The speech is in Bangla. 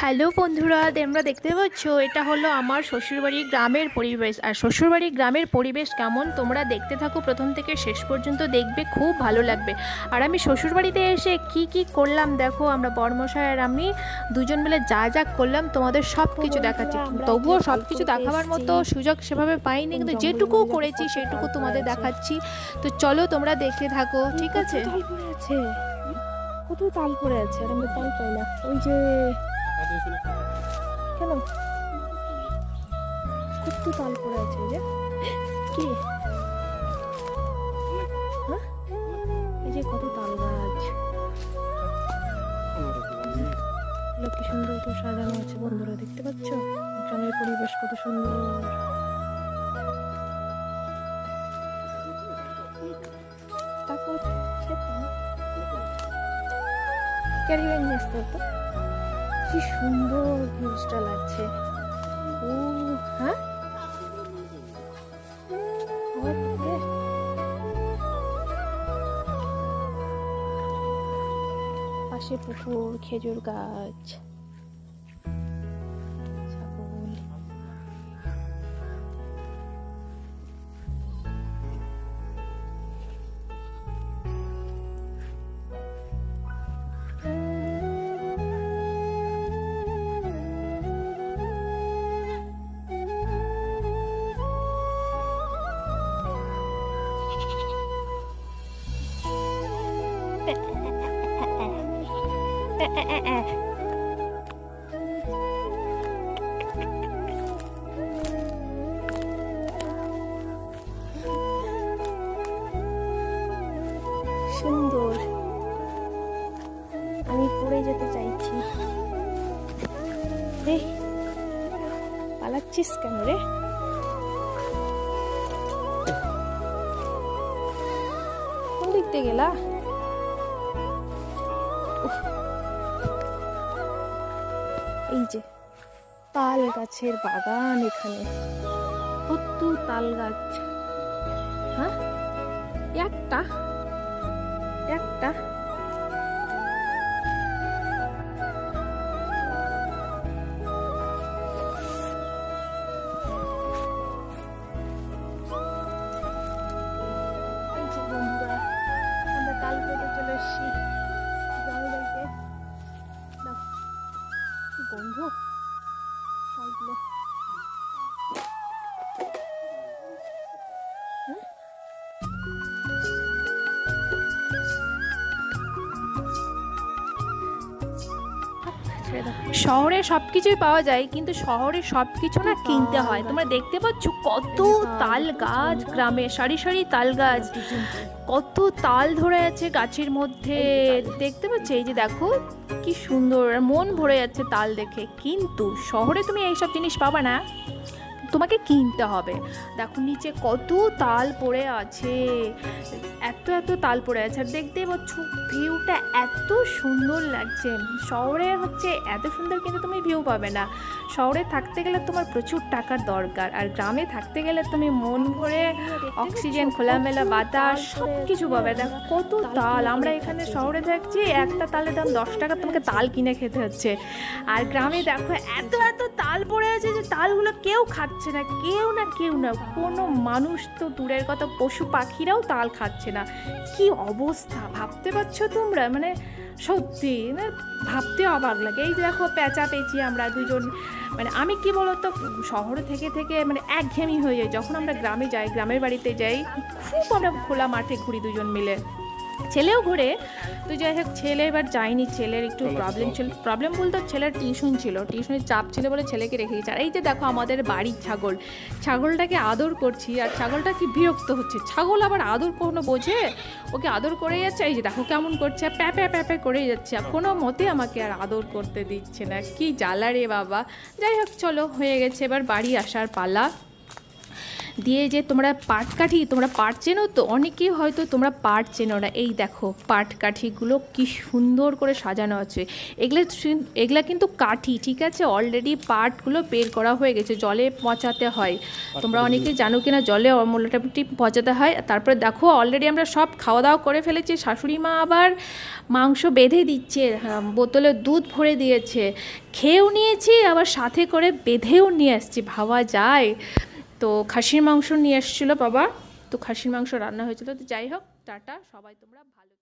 হ্যালো বন্ধুরা তোমরা দেখতে পাচ্ছ এটা হলো আমার শ্বশুরবাড়ির গ্রামের পরিবেশ। আর শ্বশুরবাড়ির গ্রামের পরিবেশ কেমন তোমরা দেখতে থাকো প্রথম থেকে শেষ পর্যন্ত দেখবে খুব ভালো লাগবে। আর আমি শ্বশুরবাড়িতে এসে কি কি করলাম দেখো আমরা বর্মশাই আর আমি দুজন মিলে যা যা করলাম তোমাদের সব কিছু দেখাচ্ছি। তবুও সব কিছু দেখাবার মতো সুযোগ সেভাবে পাইনি কিন্তু যেটুকু করেছি সেটুকু তোমাদের দেখাচ্ছি। তো চলো তোমরা দেখে থাকো ঠিক আছে? কত তাল পড়ে আছে? আর আমরা তাল পাই না। ওই যে কেন? কত তাল পড়ে আছে যে কি? হ্যাঁ? এই যে কত তাল গাছ। কি সুন্দর তো সাজানো আছে, বন্ধুরা দেখতে পাচ্ছ? গ্রামের পরিবেশ কত সুন্দর। তারপর খেতাম ক্যারি ব্যাগ নিয়ে আসতে কি সুন্দর ভিউজটা লাগছে। ও হ্যাঁ? পাশে পুকুর খেজুর গাছ। সুন্দর। আমি পড়ে যেতে চাইছি। রে পালাচ্ছিস কেন রে? কোন গেলা? যে তাল গাছের বাগান এখানে। কত তাল গাছ। হ্যাঁ? একটা? একটা? কি গন্ধ শহরে সব কিছুই পাওয়া যায় কিন্তু শহরে সব কিছু না কিনতে হয়। তোমরা দেখতে পাচ্ছ কত তাল গাছ গ্রামে সারি সারি তাল গাছ। কত তাল ধরে আছে গাছের মধ্যে। দেখতে পাচ্ছ? এই যে দেখো কি সুন্দর। মন ভরে যাচ্ছে তাল দেখে। কিন্তু শহরে তুমি এইসব জিনিস পাবা না। তোমাকে কিনতে হবে। দেখো নিচে কত তাল পড়ে আছে। এত এত তাল পড়ে আছে আর দেখতে পাচ্ছ, ভিউটা এত সুন্দর লাগছে। শহরে হচ্ছে এত সুন্দর কিন্তু তুমি ভিউ পাবে না। শহরে থাকতে গেলে তোমার প্রচুর টাকার দরকার আর গ্রামে থাকতে গেলে তুমি মন ভরে অক্সিজেন, খোলামেলা বাতাস সব কিছু পাবে। দেখো কত তাল। আমরা এখানে শহরে থাকছি, একটা তালের দাম দশ টাকা, তোমাকে তাল কিনে খেতে হচ্ছে। আর গ্রামে দেখো এত এত তাল পড়ে আছে যে তালগুলো কেউ খাচ্ছে না, কেউ না কেউ না। কোনো মানুষ তো দূরের কথা, পশু পাখিরাও তাল খাচ্ছে না। কি অবস্থা? ভাবতে পারছ তোমরা? মানে সত্যি মানে ভাবতে অবাক লাগে। এই দেখো, পেঁচা পেঁচি আমরা দুজন মানে আমি কি বলতো, শহরে থেকে থেকে মানে একঘেয়েমি হয়ে যাই। যখন আমরা গ্রামে যাই, গ্রামের বাড়িতে যাই, খুব আমরা খোলা মাঠে ঘুরি দুজন মিলে। ছেলেও ঘুরে। তো যাই হোক ছেলে এবার যায়নি। ছেলের একটু প্রবলেম ছিল প্রবলেম বলতে ছেলের টিউশন ছিল। টিউশনের চাপ ছিল বলে ছেলেকে রেখে গেছে আর এই যে দেখো আমাদের বাড়ির ছাগল। ছাগলটাকে আদর করছি আর ছাগলটা কি বিরক্ত হচ্ছে। ছাগল আবার আদর কোনো বোঝে? ওকে আদর করে যাচ্ছে। এই যে দেখো কেমন করছে। প্যাপে প্যা প্যা প্যা করে যাচ্ছে। আর কোনো মতে আমাকে আর আদর করতে দিচ্ছে না। কি জ্বালা রে বাবা। যাই হোক চলো হয়ে গেছে। এবার বাড়ি আসার পালা। দিয়ে যে তোমরা পাট কাঠি তোমরা পাট চেনো তো? অনেকেই হয়তো তোমরা পাট চেনো না। এই দেখো পাট কাঠিগুলো কি সুন্দর করে সাজানো আছে। এগুলো এগুলা কিন্তু কাঠি ঠিক আছে? অলরেডি পাটগুলো বের করা হয়ে গেছে জলে পচাতে হয়। তোমরা অনেকে জানো কিনা জলে মোটামুটি পচাতে হয়। তারপরে দেখো অলরেডি আমরা সব খাওয়া দাওয়া করে ফেলেছি। শাশুড়ি মা আবার মাংস বেঁধে দিচ্ছে হ্যাঁ, বোতলে দুধ ভরে দিয়েছে। খেয়েও নিয়েছি আবার সাথে করে বেঁধেও নিয়ে আসছি। ভাবা যায়। তো খাসির মাংস নিয়ে এসেছিল বাবা। তো খাসির মাংস রান্না হয়েছিল। তো যাই হোক, টাটা, সবাই তোমরা ভালো